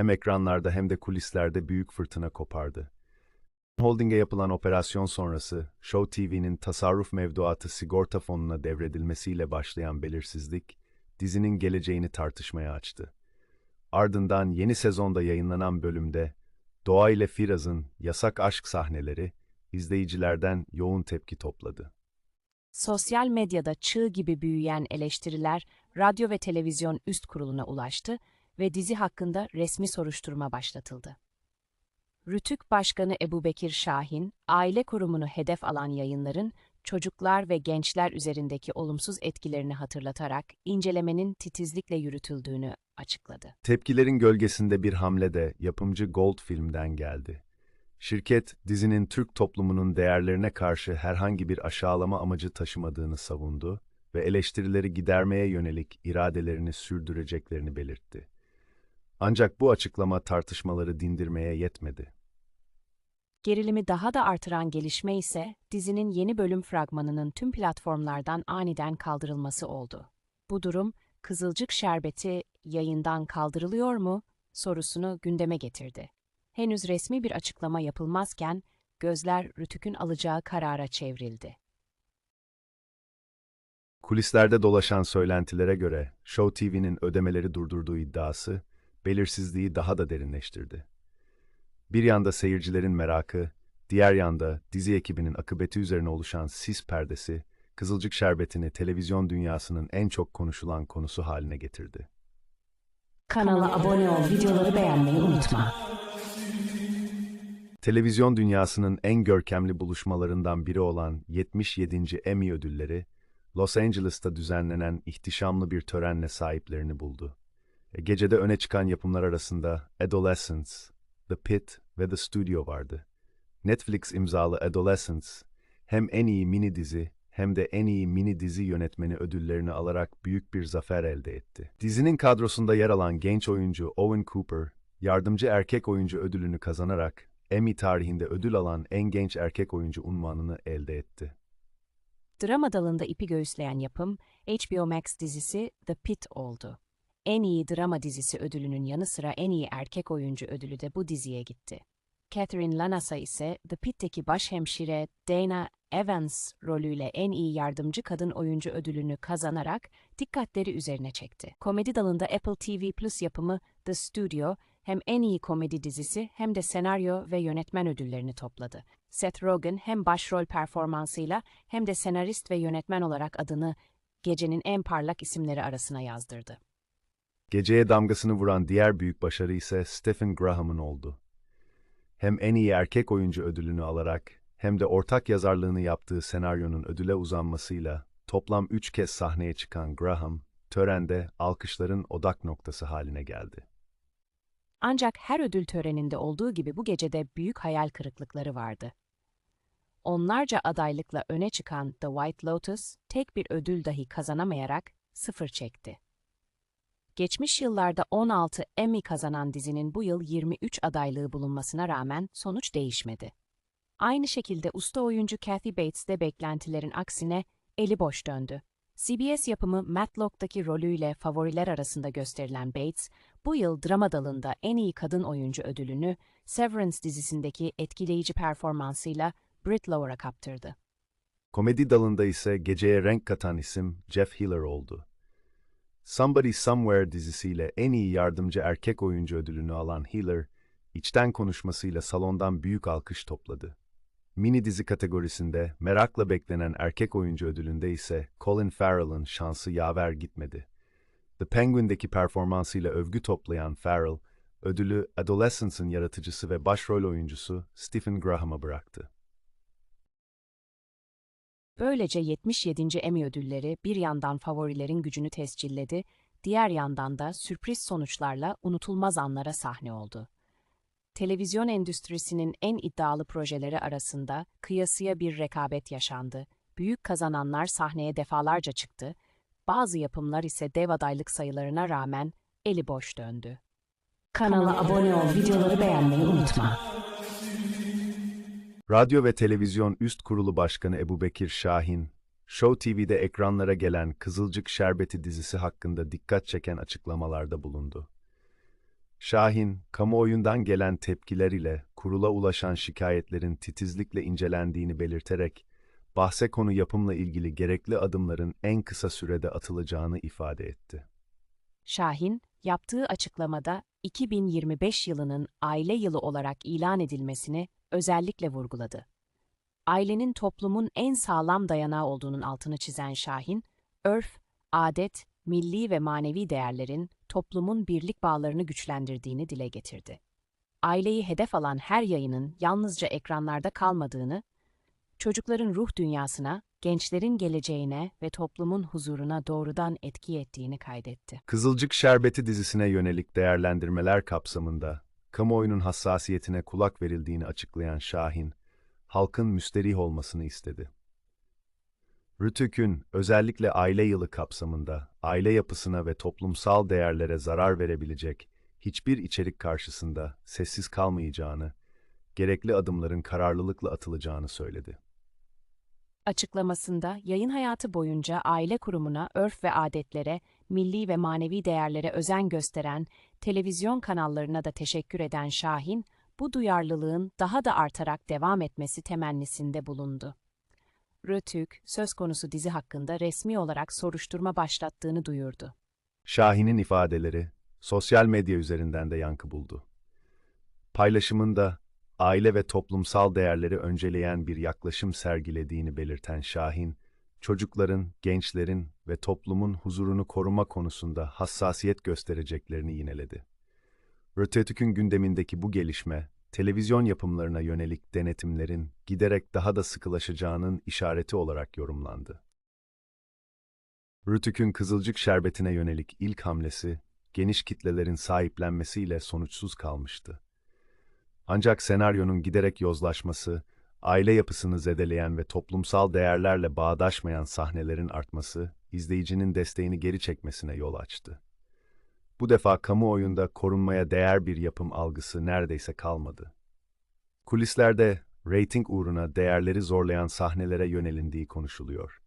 hem ekranlarda hem de kulislerde büyük fırtına kopardı. Holding'e yapılan operasyon sonrası Show TV'nin tasarruf mevduatı sigorta fonuna devredilmesiyle başlayan belirsizlik dizinin geleceğini tartışmaya açtı. Ardından yeni sezonda yayınlanan bölümde Doğa ile Firaz'ın yasak aşk sahneleri izleyicilerden yoğun tepki topladı. Sosyal medyada çığ gibi büyüyen eleştiriler radyo ve televizyon üst kuruluna ulaştı ve dizi hakkında resmi soruşturma başlatıldı. Rütük Başkanı Ebubekir Şahin, aile kurumunu hedef alan yayınların çocuklar ve gençler üzerindeki olumsuz etkilerini hatırlatarak incelemenin titizlikle yürütüldüğünü açıkladı. Tepkilerin gölgesinde bir hamle de yapımcı Gold Film'den geldi. Şirket, dizinin Türk toplumunun değerlerine karşı herhangi bir aşağılama amacı taşımadığını savundu ve eleştirileri gidermeye yönelik iradelerini sürdüreceklerini belirtti. Ancak bu açıklama tartışmaları dindirmeye yetmedi. Gerilimi daha da artıran gelişme ise dizinin yeni bölüm fragmanının tüm platformlardan aniden kaldırılması oldu. Bu durum Kızılcık Şerbeti yayından kaldırılıyor mu sorusunu gündeme getirdi. Henüz resmi bir açıklama yapılmazken gözler Rütük'ün alacağı karara çevrildi. Kulislerde dolaşan söylentilere göre Show TV'nin ödemeleri durdurduğu iddiası belirsizliği daha da derinleştirdi. Bir yanda seyircilerin merakı, diğer yanda dizi ekibinin akıbeti üzerine oluşan sis perdesi, Kızılcık Şerbeti'ni televizyon dünyasının en çok konuşulan konusu haline getirdi. Kanala abone ol, videoları beğenmeyi unutma. Televizyon dünyasının en görkemli buluşmalarından biri olan 77. Emmy ödülleri, Los Angeles'ta düzenlenen ihtişamlı bir törenle sahiplerini buldu. E, Gecede öne çıkan yapımlar arasında Adolescence, The Pit ve The Studio vardı. Netflix imzalı Adolescence, hem en iyi mini dizi hem de en iyi mini dizi yönetmeni ödüllerini alarak büyük bir zafer elde etti. Dizinin kadrosunda yer alan genç oyuncu Owen Cooper, yardımcı erkek oyuncu ödülünü kazanarak Emmy tarihinde ödül alan en genç erkek oyuncu unvanını elde etti. Drama dalında ipi göğüsleyen yapım, HBO Max dizisi The Pitt oldu. En iyi drama dizisi ödülünün yanı sıra en iyi erkek oyuncu ödülü de bu diziye gitti. Catherine Lanasa ise The Pitt'teki başhemşire Dana Evans rolüyle en iyi yardımcı kadın oyuncu ödülünü kazanarak dikkatleri üzerine çekti. Komedi dalında Apple TV Plus yapımı The Studio hem en iyi komedi dizisi hem de senaryo ve yönetmen ödüllerini topladı. Seth Rogen hem başrol performansıyla hem de senarist ve yönetmen olarak adını gecenin en parlak isimleri arasına yazdırdı. Geceye damgasını vuran diğer büyük başarı ise Stephen Graham'ın oldu. Hem en iyi erkek oyuncu ödülünü alarak hem de ortak yazarlığını yaptığı senaryonun ödüle uzanmasıyla toplam üç kez sahneye çıkan Graham, törende alkışların odak noktası haline geldi. Ancak her ödül töreninde olduğu gibi bu gecede büyük hayal kırıklıkları vardı. Onlarca adaylıkla öne çıkan The White Lotus, tek bir ödül dahi kazanamayarak sıfır çekti. Geçmiş yıllarda 16 Emmy kazanan dizinin bu yıl 23 adaylığı bulunmasına rağmen sonuç değişmedi. Aynı şekilde usta oyuncu Kathy Bates de beklentilerin aksine eli boş döndü. CBS yapımı Matlock'taki rolüyle favoriler arasında gösterilen Bates, bu yıl drama dalında en iyi kadın oyuncu ödülünü Severance dizisindeki etkileyici performansıyla Britt Lower'a kaptırdı. Komedi dalında ise geceye renk katan isim Jeff Hiller oldu. Somebody Somewhere dizisiyle en iyi yardımcı erkek oyuncu ödülünü alan Hiller, içten konuşmasıyla salondan büyük alkış topladı. Mini dizi kategorisinde merakla beklenen erkek oyuncu ödülünde ise Colin Farrell'ın şansı yaver gitmedi. The Penguin'deki performansıyla övgü toplayan Farrell, ödülü Adolescence'ın yaratıcısı ve başrol oyuncusu Stephen Graham'a bıraktı. Böylece 77. Emmy ödülleri bir yandan favorilerin gücünü tescilledi, diğer yandan da sürpriz sonuçlarla unutulmaz anlara sahne oldu. Televizyon endüstrisinin en iddialı projeleri arasında kıyasıya bir rekabet yaşandı. Büyük kazananlar sahneye defalarca çıktı, bazı yapımlar ise dev adaylık sayılarına rağmen eli boş döndü. Kanala abone ol, videoları beğenmeyi unutma. Radyo ve Televizyon Üst Kurulu Başkanı Ebubekir Şahin, Show TV'de ekranlara gelen Kızılcık Şerbeti dizisi hakkında dikkat çeken açıklamalarda bulundu. Şahin, kamuoyundan gelen tepkiler ile kurula ulaşan şikayetlerin titizlikle incelendiğini belirterek, bahse konu yapımla ilgili gerekli adımların en kısa sürede atılacağını ifade etti. Şahin, yaptığı açıklamada 2025 yılının aile yılı olarak ilan edilmesini özellikle vurguladı. Ailenin toplumun en sağlam dayanağı olduğunun altını çizen Şahin, örf, adet, milli ve manevi değerlerin toplumun birlik bağlarını güçlendirdiğini dile getirdi. Aileyi hedef alan her yayının yalnızca ekranlarda kalmadığını, çocukların ruh dünyasına, gençlerin geleceğine ve toplumun huzuruna doğrudan etki ettiğini kaydetti. Kızılcık Şerbeti dizisine yönelik değerlendirmeler kapsamında kamuoyunun hassasiyetine kulak verildiğini açıklayan Şahin, halkın müsterih olmasını istedi. Rütük'ün özellikle aile yılı kapsamında aile yapısına ve toplumsal değerlere zarar verebilecek hiçbir içerik karşısında sessiz kalmayacağını, gerekli adımların kararlılıkla atılacağını söyledi. Açıklamasında yayın hayatı boyunca aile kurumuna, örf ve adetlere, milli ve manevi değerlere özen gösteren televizyon kanallarına da teşekkür eden Şahin, bu duyarlılığın daha da artarak devam etmesi temennisinde bulundu. Rötük, söz konusu dizi hakkında resmi olarak soruşturma başlattığını duyurdu. Şahin'in ifadeleri sosyal medya üzerinden de yankı buldu. Paylaşımında aile ve toplumsal değerleri önceleyen bir yaklaşım sergilediğini belirten Şahin, çocukların, gençlerin ve toplumun huzurunu koruma konusunda hassasiyet göstereceklerini yineledi. Rötetük'ün gündemindeki bu gelişme, televizyon yapımlarına yönelik denetimlerin giderek daha da sıkılaşacağının işareti olarak yorumlandı. Rütük'ün Kızılcık Şerbeti'ne yönelik ilk hamlesi, geniş kitlelerin sahiplenmesiyle sonuçsuz kalmıştı. Ancak senaryonun giderek yozlaşması, aile yapısını zedeleyen ve toplumsal değerlerle bağdaşmayan sahnelerin artması, izleyicinin desteğini geri çekmesine yol açtı. Bu defa kamuoyunda korunmaya değer bir yapım algısı neredeyse kalmadı. Kulislerde reyting uğruna değerleri zorlayan sahnelere yönelindiği konuşuluyor.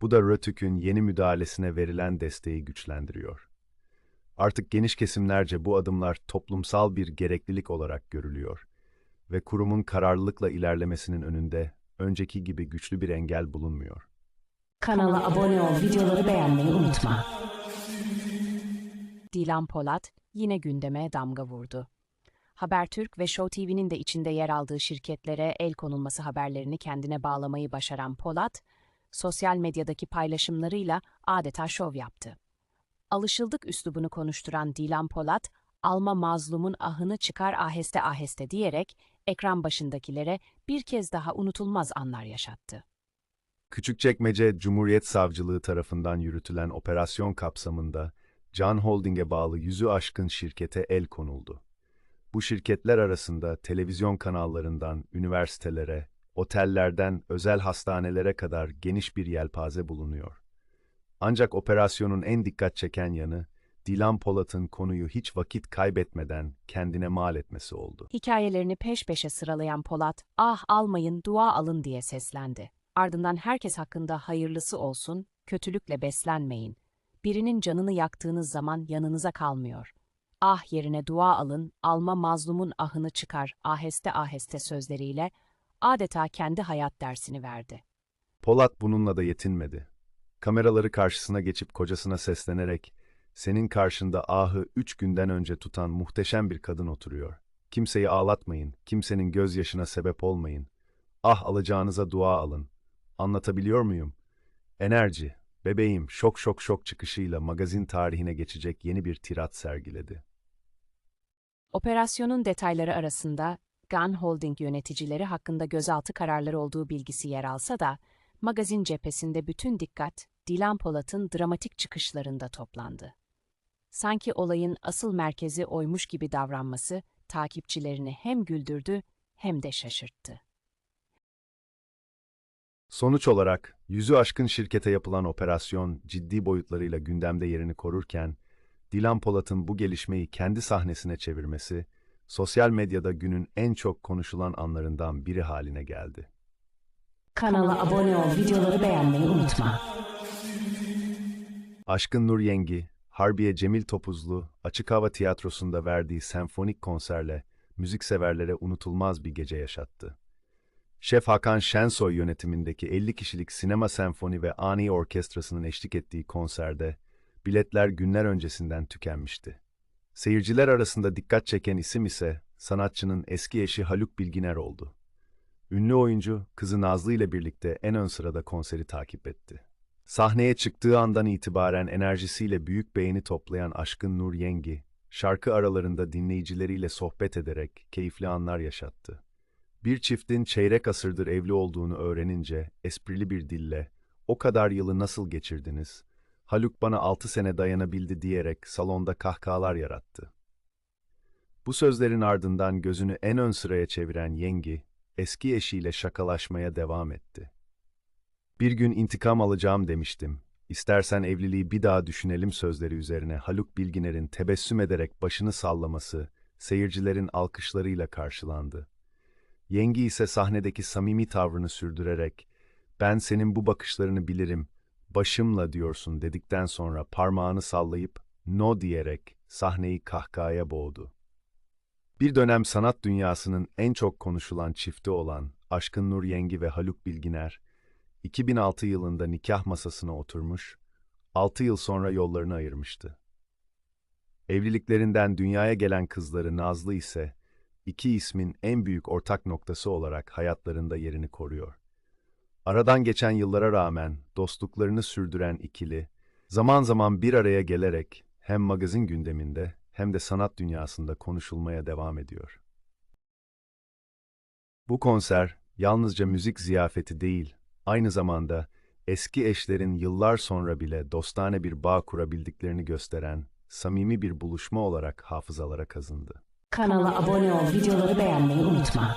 Bu da Rötük'ün yeni müdahalesine verilen desteği güçlendiriyor. Artık geniş kesimlerce bu adımlar toplumsal bir gereklilik olarak görülüyor ve kurumun kararlılıkla ilerlemesinin önünde önceki gibi güçlü bir engel bulunmuyor. Kanala abone ol, videoları beğenmeyi unutma. Dilan Polat yine gündeme damga vurdu. Habertürk ve Show TV'nin de içinde yer aldığı şirketlere el konulması haberlerini kendine bağlamayı başaran Polat, sosyal medyadaki paylaşımlarıyla adeta şov yaptı. Alışıldık üslubunu konuşturan Dilan Polat, alma mazlumun ahını çıkar aheste aheste diyerek ekran başındakilere bir kez daha unutulmaz anlar yaşattı. Küçükçekmece Cumhuriyet Savcılığı tarafından yürütülen operasyon kapsamında Can Holding'e bağlı yüzü aşkın şirkete el konuldu. Bu şirketler arasında televizyon kanallarından üniversitelere, otellerden özel hastanelere kadar geniş bir yelpaze bulunuyor. Ancak operasyonun en dikkat çeken yanı, Dilan Polat'ın konuyu hiç vakit kaybetmeden kendine mal etmesi oldu. Hikayelerini peş peşe sıralayan Polat, ah almayın, dua alın diye seslendi. Ardından herkes hakkında hayırlısı olsun, kötülükle beslenmeyin. Birinin canını yaktığınız zaman yanınıza kalmıyor. Ah yerine dua alın, alma mazlumun ahını çıkar aheste aheste sözleriyle adeta kendi hayat dersini verdi. Polat bununla da yetinmedi. Kameraları karşısına geçip kocasına seslenerek, senin karşında ahı üç günden önce tutan muhteşem bir kadın oturuyor. Kimseyi ağlatmayın, kimsenin gözyaşına sebep olmayın. Ah alacağınıza dua alın. Anlatabiliyor muyum? Enerji, bebeğim şok şok şok çıkışıyla magazin tarihine geçecek yeni bir tirat sergiledi. Operasyonun detayları arasında Gun Holding yöneticileri hakkında gözaltı kararları olduğu bilgisi yer alsa da, magazin cephesinde bütün dikkat Dilan Polat'ın dramatik çıkışlarında toplandı. Sanki olayın asıl merkezi oymuş gibi davranması takipçilerini hem güldürdü hem de şaşırttı. Sonuç olarak, yüzü aşkın şirkete yapılan operasyon ciddi boyutlarıyla gündemde yerini korurken, Dilan Polat'ın bu gelişmeyi kendi sahnesine çevirmesi, sosyal medyada günün en çok konuşulan anlarından biri haline geldi. Kanala abone ol, videoları beğenmeyi unutma. Aşkın Nur Yengi, Harbiye Cemil Topuzlu, Açık Hava Tiyatrosu'nda verdiği senfonik konserle müzikseverlere unutulmaz bir gece yaşattı. Şef Hakan Şensoy yönetimindeki 50 kişilik sinema senfoni ve ani orkestrasının eşlik ettiği konserde biletler günler öncesinden tükenmişti. Seyirciler arasında dikkat çeken isim ise sanatçının eski eşi Haluk Bilginer oldu. Ünlü oyuncu kızı Nazlı ile birlikte en ön sırada konseri takip etti. Sahneye çıktığı andan itibaren enerjisiyle büyük beğeni toplayan Aşkın Nur Yengi, şarkı aralarında dinleyicileriyle sohbet ederek keyifli anlar yaşattı. Bir çiftin çeyrek asırdır evli olduğunu öğrenince esprili bir dille "O kadar yılı nasıl geçirdiniz? Haluk bana altı sene dayanabildi." diyerek salonda kahkahalar yarattı. Bu sözlerin ardından gözünü en ön sıraya çeviren Yengi, eski eşiyle şakalaşmaya devam etti. Bir gün intikam alacağım demiştim. İstersen evliliği bir daha düşünelim sözleri üzerine Haluk Bilginer'in tebessüm ederek başını sallaması, seyircilerin alkışlarıyla karşılandı. Yengi ise sahnedeki samimi tavrını sürdürerek, ben senin bu bakışlarını bilirim, başımla diyorsun dedikten sonra parmağını sallayıp, no diyerek sahneyi kahkahaya boğdu. Bir dönem sanat dünyasının en çok konuşulan çifti olan Aşkın Nur Yengi ve Haluk Bilginer, 2006 yılında nikah masasına oturmuş, 6 yıl sonra yollarını ayırmıştı. Evliliklerinden dünyaya gelen kızları Nazlı ise, iki ismin en büyük ortak noktası olarak hayatlarında yerini koruyor. Aradan geçen yıllara rağmen dostluklarını sürdüren ikili, zaman zaman bir araya gelerek hem magazin gündeminde hem de sanat dünyasında konuşulmaya devam ediyor. Bu konser yalnızca müzik ziyafeti değil, aynı zamanda eski eşlerin yıllar sonra bile dostane bir bağ kurabildiklerini gösteren samimi bir buluşma olarak hafızalara kazındı. Kanala abone ol, videoları beğenmeyi unutma.